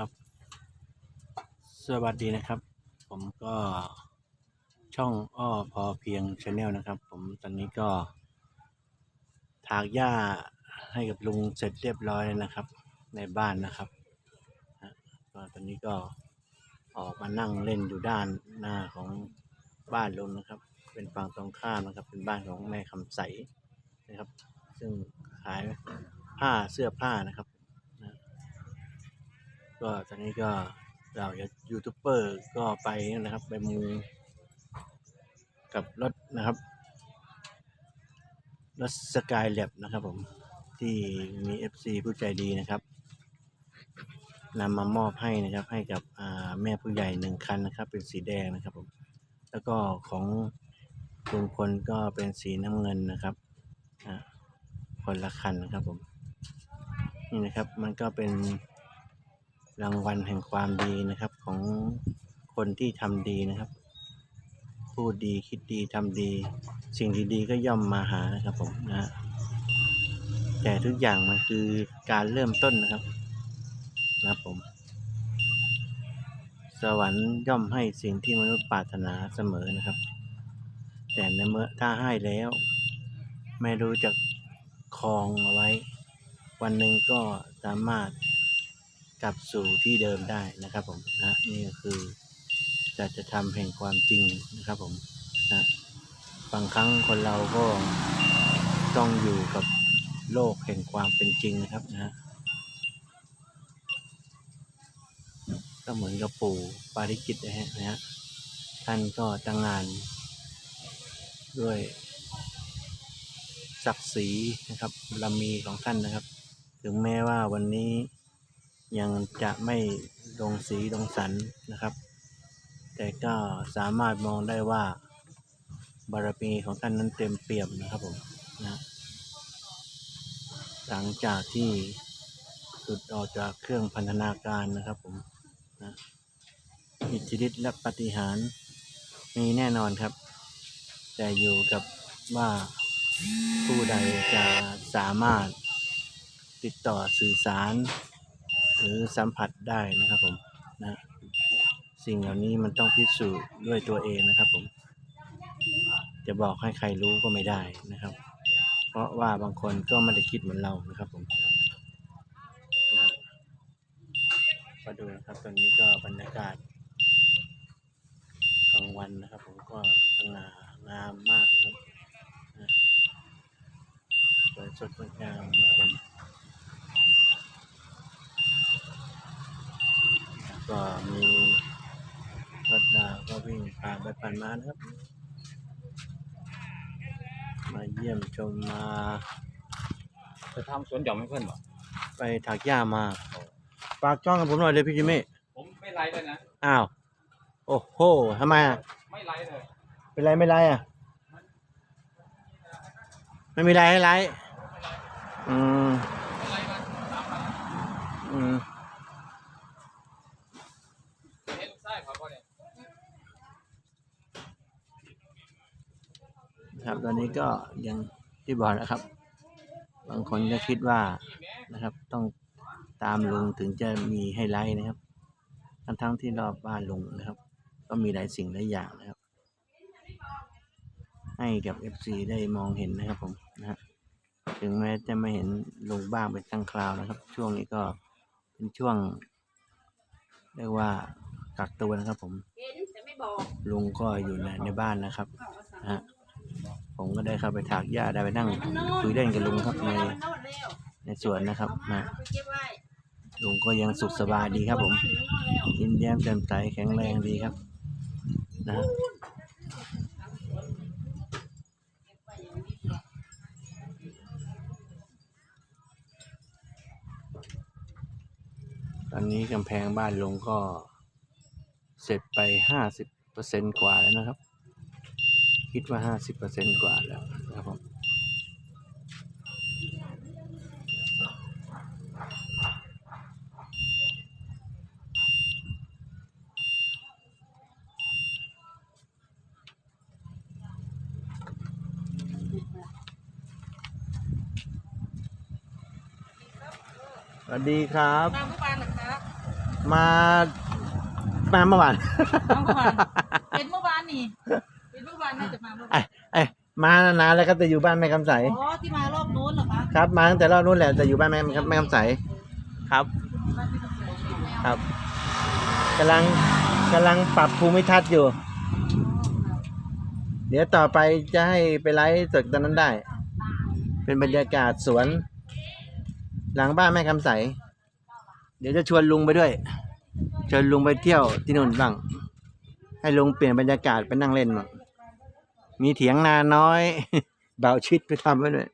ครับสวัสดีนะครับ ผมก็ช่องอ้อพอเพียงชาแนลนะครับ ผมตอนนี้ก็ ถากหญ้าให้กับลุงเสร็จเรียบร้อยแล้วนะครับ ในบ้านนะครับก็ตอนนี้ก็ออกมานั่งเล่นอยู่ด้านหน้าของบ้านลุงนะครับ เป็นฝั่งตรงข้ามนะครับ เป็นบ้านของแม่คำใสนะครับ ซึ่งขายผ้าเสื้อผ้านะครับ ก็ตอนนี้ก็เรายูทูบเบอร์ก็ไปนะครับ ไปมูกับรถนะครับรถสกายแลบนะครับผมที่มี FC ผู้ใจดีนะครับนำมามอบให้นะครับ ให้กับแม่ผู้ใหญ่หนึ่งคันนะครับ เป็นสีแดงนะครับผมแล้วก็ของลุงพลก็เป็นสีน้ำเงินนะครับคนละคันนะครับผมนี่นะครับมันก็เป็น รางวัลแห่งความดีนะครับของคนที่ทำดีนะครับ พูดดีคิดดีทำดี สิ่งดีๆก็ย่อมมาหานะครับผมนะแต่ทุกอย่างมันคือการเริ่มต้นนะครับนะครับผม สวรรค์ย่อมให้สิ่งที่มนุษย์ปรารถนาเสมอนะครับ แต่ในเมื่อถ้าให้แล้ว ไม่รู้จักครองเอาไว้ วันหนึ่งก็สามารถ กลับสู่ที่เดิมได้นะครับผมนะนี่ก็คือจะจะทำแห่งความจริงนะครับผมนะบางครั้งคนเราก็ต้องอยู่กับโลกแห่งความเป็นจริงนะครับนะก็เหมือนกับปู่ปาริจิตนะฮะนะท่านก็ตั้งงาน ด้วยศักดิ์ศรีนะครับบารมีของท่านนะครับ ถึงแม้ว่าวันนี้ ยังจะไม่ลงสีลงสันนะครับ แต่ก็สามารถมองได้ว่าบารมีของท่านนั้นเต็มเปี่ยมนะครับผมนะหลังจากที่หลุดออกจากเครื่องพันธนาการนะครับผมนะอิทธิฤทธิ์และปฏิหารมีแน่นอนครับ แต่อยู่กับว่าผู้ใดจะสามารถติดต่อสื่อสาร หรือสัมผัสได้นะครับผมนะสิ่งเหล่านี้มันต้องพิสูจน์ด้วยตัวเองนะครับผม จะบอกให้ใครรู้ก็ไม่ได้นะครับ เพราะว่าบางคนก็ไม่ได้คิดเหมือนเรานะครับผมนะมาดูนะครับตอนนี้ก็บรรยากาศกลางวันนะครับ ผมก็สง่างามมากนะครับสวยสดงดงามนะครับผม ก็มีรถดาวก็วิ่งผ่านไปผ่านมานะครับ มาเยี่ยมชมมาจะทำสวนหย่อมให้เพื่อนบ่ไปถักหญ้ามาฝากจ้องกับผมหน่อยเลยพี่จิมมี่ผมไม่ไลฟ์เลยนะอ้าวโอ้โหทำไมอะไม่ไลฟ์เลยเป็นไรไม่ไรอะไม่มีไรให้ไรอืมไม่ไลฟ์มาสามวันอืม เห็นไส้เขาก็เนี่ย ครับตอนนี้ก็ยังที่บอกนะครับ บางคนก็คิดว่านะครับ ต้องตามลุงถึงจะมีให้ไลฟ์นะครับ ทั้งทั้งๆที่รอบบ้านลุงนะครับ ก็มีหลายสิ่งหลายอย่างนะครับ ให้กับ FC ได้มองเห็นนะครับผมนะฮะถึงแม้จะไม่เห็นลุงบ้างเป็นครั้งคราวนะครับ ช่วงนี้ก็เป็นช่วง เรียกว่ากักตัวนะครับผมเห็นแต่ไม่บอกลุงก็อยู่ในในบ้านนะครับนะฮะ ผมก็ได้เข้าไปถากหญ้าได้ไปนั่งคุยเล่นกับลุงครับในในสวนนะครับนะเอาลุงก็ยังสุขสบายดีครับผมมันโน่นเร็วยิ้มแย้มแจ่มใสแข็งแรงดีครับนะตอนนี้กำแพงบ้านลุงก็เสร็จไปห้าสิบเปอร์เซ็นกว่าแล้วนะครับ คิดว่าห้าสิบเปอร์เซ็นกว่าแล้วนะครับผมสวัสดีครับ มาเมื่อวานนะครับคมา มาเมื่อวานเอาเมื่อวาน เป็นเมื่อวานนี่ เป็นเมื่อวานน่าจะมาเมื่อวานเอ้ยมานานแล้วครับแต่อยู่บ้านแม่คำใส อ๋อที่มารอบนู้นเหรอคะครับ มาตั้งแต่รอบนู้นแหละแต่อยู่บ้านแม่แม่คำใส ครับบ้านพี่ต้องเสียครับกำลังกำลังปรับภูมิทัศน์อยู่ เดี๋ยวต่อไปจะให้ไปไลฟ์สดตอนนั้นได้ เป็นบรรยากาศสวน หลังบ้านแม่คำใส เดี๋ยวจะชวนลุงไปด้วย ชวนลุงไปเที่ยวที่นู่นบ้าง ให้ลุงเปลี่ยนบรรยากาศไปนั่งเล่นบ้าง มีเถียงนาน้อย เบาชิดไปทำไว้ด้วย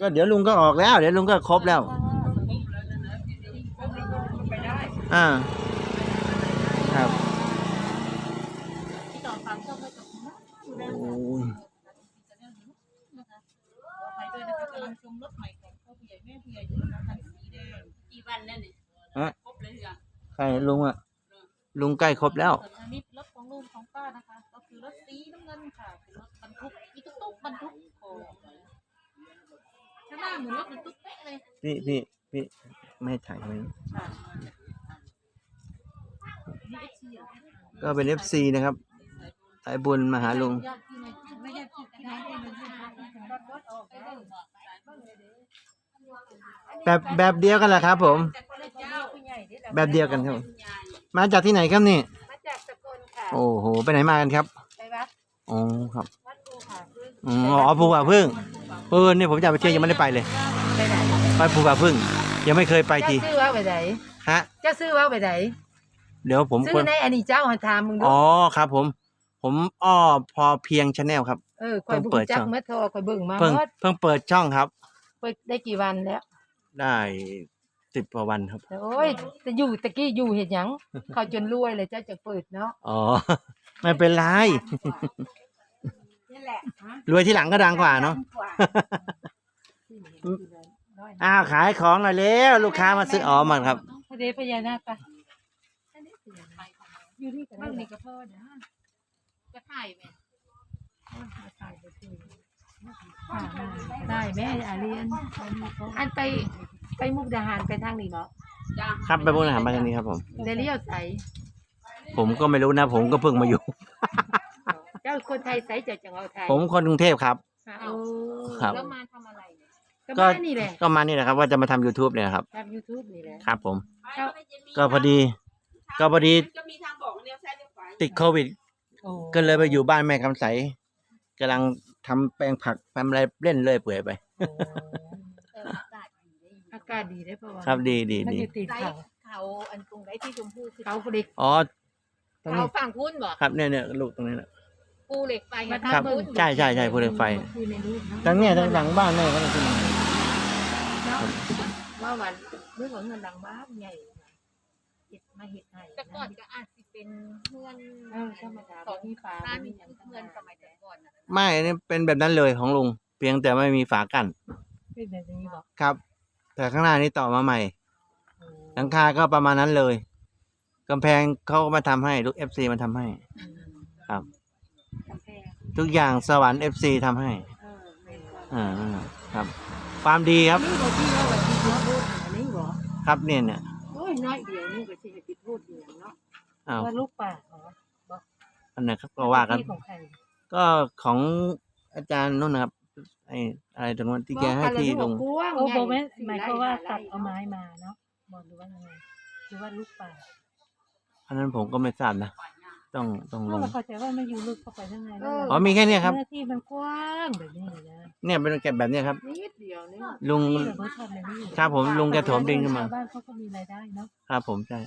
ก็เดี๋ยวลุงก็ออกแล้ว เดี๋ยวลุงก็ครบแล้ว อ่า ครับที่ต่อฟังชอบให้กับคุณนะดูแลโอ้ยจะแน่นนะคะขอไปด้วยนะคะกำลังชมรถใหม่ของพ่อผู้ใหญ่แม่ผู้ใหญ่อยู่นะคะคันสีแดงกี่วันนั่นนี่ฮะครบเลยเหรอใครลุงอะลุงใกล้ครบแล้ว ป้านะคะ ก็คือรถสีน้ำเงินค่ะเป็นรถบรรทุกอีตุ๊กตุ๊กบรรทุกของข้างหน้าเหมือนรถบรรทุกเป๊ะเลยพี่พี่พี่ไม่ให้ถ่ายไหมค่ะนี่เอฟซีเหรอก็เป็นเอฟซีนะครับสายบุญมาหาลุงญาติพี่ไงไม่ญาติพี่ที่ไหนที่มันที่ไหนที่รถรถออกไปได้แบบแบบเดียวกันแหละครับ ผมแบบเดียวกันครับผมมาจากที่ไหนครับนี่ โอ้โห ไปไหนมากันครับ ไปวัดอ๋อครับ วัดภูผาพึ่งอ๋ออ๋อภูผาพึ่งเออเนี่ยผมจะไปเที่ยวยังไม่ได้ไปเลย ไปไหนไปภูผาพึ่ง ยังไม่เคยไปที เจ้าซื้อว่าไปไหนฮะ เจ้าซื้อว่าไปไหนเดี๋ยวผมซื้คอนในอันนี้เจ้าหันถามมึงดูอ๋อครับ ผม ผมอ้อพอเพียงชาแนลครับเออคอยเพิ่งบุเปิกดจัช่กองเมื่อโทรคอยเบิ่งมาเพิ่งหมดเพิ่งเปิดช่องครับ เปิดได้กี่วันแล้ว ได้ สิบกว่าวันครับ โอ้ยแต่อยู่ตะกี้อยู่เห็นยัง เขาจนรวยเลยเจ้าจะเปิดเนาะอ๋อ ไม่เป็นไร นี่แหละฮะรวยที่หลังก็ดังกว่าเนาะ อ้าวขายของหน่อยเร็วลูกค้ามาซื้ออ๋อมาครับ พระเดชพญานาคปะอยู่ที่กันบ้างนี่ก็พอนะจะถ่ายไหมได้แม่อาเรียนอันไป ไปมุกดาหารไปทางนี้เนาะครับไปพวกอาหารมาทางนี้ครับผม เดเลี้ยวใสผมก็ไม่รู้นะ ผมก็เพิ่งมาอยู่ เจ้าคนไทยใสเจ้าจังเอาไทยผมคนกรุงเทพครับ โอ้ครับ แล้วมาทำอะไรเนี่ยก็ก็มานี่แหละก็มานี่แหละครับ ว่าจะมาทำ YouTube เนี่ยครับ ทำยูทูบนี่แหละ ครับผมเจ้าก็พอดี ก็พอดีก็มีทางบอกเลี้ยวซ้ายเลี้ยวขวาติดโควิด ก็เลยไปอยู่บ้านแม่คำใสกำลังทำแปลงผักทำอะไรเล่นเลยเปื่อยไปอากาศดีได้ปะวะครับดีดีมันดีอยู่ติดเขาเขาอันตรงไหนที่ชมพู่คือเขาก็เด็กอ๋อตรงเขานี้ฝั่งพุ่นบอกครับเนี่ยเนี่ยลูกตรงนี้นะปูเหล็กไฟมาอะครับทำบุญใช่ใช่ใช่ภูเหล็กไฟ คุยในรูปเนาะทั้งเนี่ยทั้งหลังบ้านแม่ก็เลยขึ้นมาเนาะว่าวันเรื่องของเงินหลังบ้านใหญ่เห็ดมาเห็ดให้แต่ก่อนก็อาจจะเป็นเพื่อนเออธรรมดาของมีฟ้าบ้านมีมีอย่างเพื่อนสมัยแต่ก่อนนะไม่อันนี่เป็นแบบนั้นเลยของลุงเพียงแต่ไม่มีฝากั้นเป็นแบบนี้บอกครับ แต่ข้างหน้านี้ต่อมาใหม่ หลังคาก็ประมาณนั้นเลยกำแพงเขาก็มาทำให้ลูกเอฟซีมาทำให้ ครับกาแฟทุกอย่างสวรรค์เอฟซีทำให้เออเป็นความอ่านั่นน่ะครับ ความดีครับ นี่บอกที่ว่าวันที่ว่าพูดอันนี้บอกครับเนี่ยเนี่ยโอ้ยน้อยเดียวนี่ก็สิให้ปิดพูดอย่างเนาะอ้าวว่าลูกป่าเหรออันไหนครับก็ว่ากัน ที่ของใครก็ของอาจารย์นู่นนะครับ ไออะไรตรงนั้นที่แกให้ที่ลงกว้างโอ้ใหโบญ่แม่นสี่หมายไร่ความว่าห้ไร่ตัดเอาไม้มาเนาะบอกหรือว่ายังไงหรือว่าลูกป่าอันนั้นผมก็ไม่ทราบนะต้องต้องลถ้างเราเข้าใจว่าไม่อยู่ลึกเข้าไปข้างในแล้วอ๋อมีแค่เนี้ยครับเนื้อที่มันกว้างแบบนี้เลยนะเนี่ยเป็นแกะแบบเนี้ยครับนิดเดียวนี่ลุงที่แบบรสชาติมันไม่อยู่ครับผมลุงแกถมดินขึ้นมาชาวบ้านเขาก็มีรายได้เนาะครับผมใช่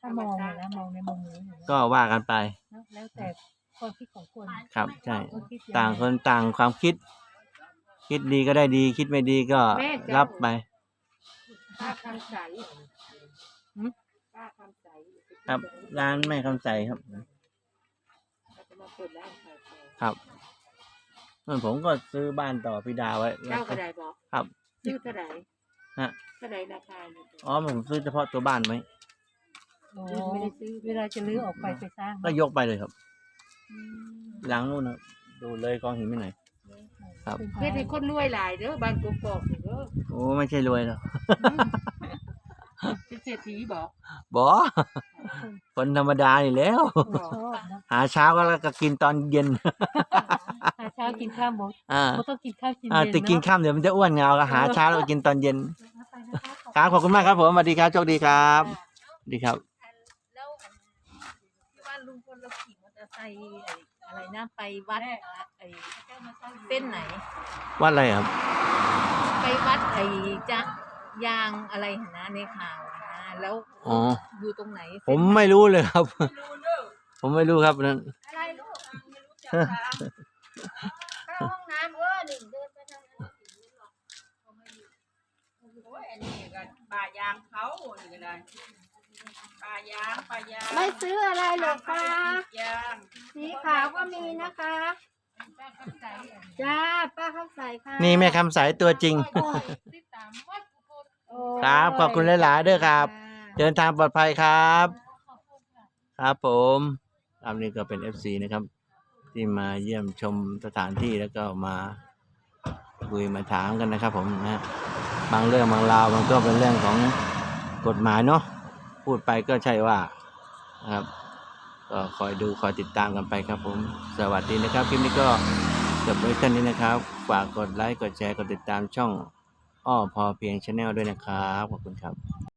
ถ้ามองนะมองในมุมนี้นะก็ว่ากันไปเนอะแล้วแต่ ความคิดของคนครับใช่คนคิดอย่ต่างไคนต่างความคิด คิดดีก็ได้ดี คิดไม่ดีก็รับไปป้าคำใสป้าคำใสครับ ร้านแม่คำใสครับ เราจะมาเปิดร้านขายของครับส่วนผมก็ซื้อบ้านต่อพิดาไว้เจ้ากระไดบอกครับซื้อเท่าไหร่ฮะเท่าไหร่ราคาอยู่อ๋อผมซื้อเฉพาะตัวบ้านไว้โอ้ไม่ได้ซื้อเวลาจะลื้อออกไปไปสร้างก็ยกไปเลยครับ หลังนู่นนะดูเลยกองหินไปหน่อยโอ้โหครับ เฮ็ดให้คนรวยหลายเด้อบ้านกกอกนี่เด้อโอ้ไม่ใช่รวยหรอกเป็นเศรษฐีบอกบอคนธรรมดานี่แหล้ว บอกชอบนะหาเช้าก็แล้วก็กินตอนเย็นหาเช้ากินข้าวหมดอ่าไม่ต้องกินข้าวกินอ่าเย็นแต่กินเนาะ ข้ามเดี๋ยวมันจะอ้วนเงาก็หาเช้าแล้วก็กินตอนเย็นไปนะคะขอบครับขอบคุณมากครับผมสวัสดีครับโชคดีครับสวัสดีครับ แล้วอันที่ว่าลุงพลเราขี่ม อเตอร์ไซค์ไอ้อะไรนะไปวัดไอ้เส้นไหนว่าอะไรครับ ไปวัดไอ้จะยางอะไรหนนะในข่าวอะนะแล้วอ๋อ อยู่ตรงไหนผมไม่รู้เลยครับ ผมไม่รู้ครับนั้นอะไรลูกไม่รู้จักทางเข้าห้องน้ำเออหนึ่งเดินไปทางนั้นถึงหรอกเขาไม่อยู่โอ้ยอันนี้ก็ป่ายางเขานี่ก็ได้ป่ายางป่ายางไม่ซื้ออะไรหรอกค่ะ ยางสีขาวก็มีนะคะจ้าป้าข้าวใสค่ะนี่แม่คำสายตัวจริงติดตามวัดกุโบสถ์โอ้ครับขอบคุณหลายๆเด้อครับะเดินทางปลอดภัยครับครับผมอันนี้ก็เป็น FC นะครับ ที่มาเยี่ยมชมสถานที่แล้วก็มาคุยมาถามกันนะครับผมนะฮะบางเรื่องบางราวมันก็เป็นเรื่องของกฎหมายเนาะ พูดไปก็ใช่ว่านะครับก็คอยดูคอยติดตามกันไปครับผม สวัสดีนะครับคลิปนี้ก็จบไว้เท่านี้นะครับ ฝากกดไลค์กดแชร์กดติดตามช่องอ้อพอเพียงชาแนลด้วยนะครับ ขอบคุณครับ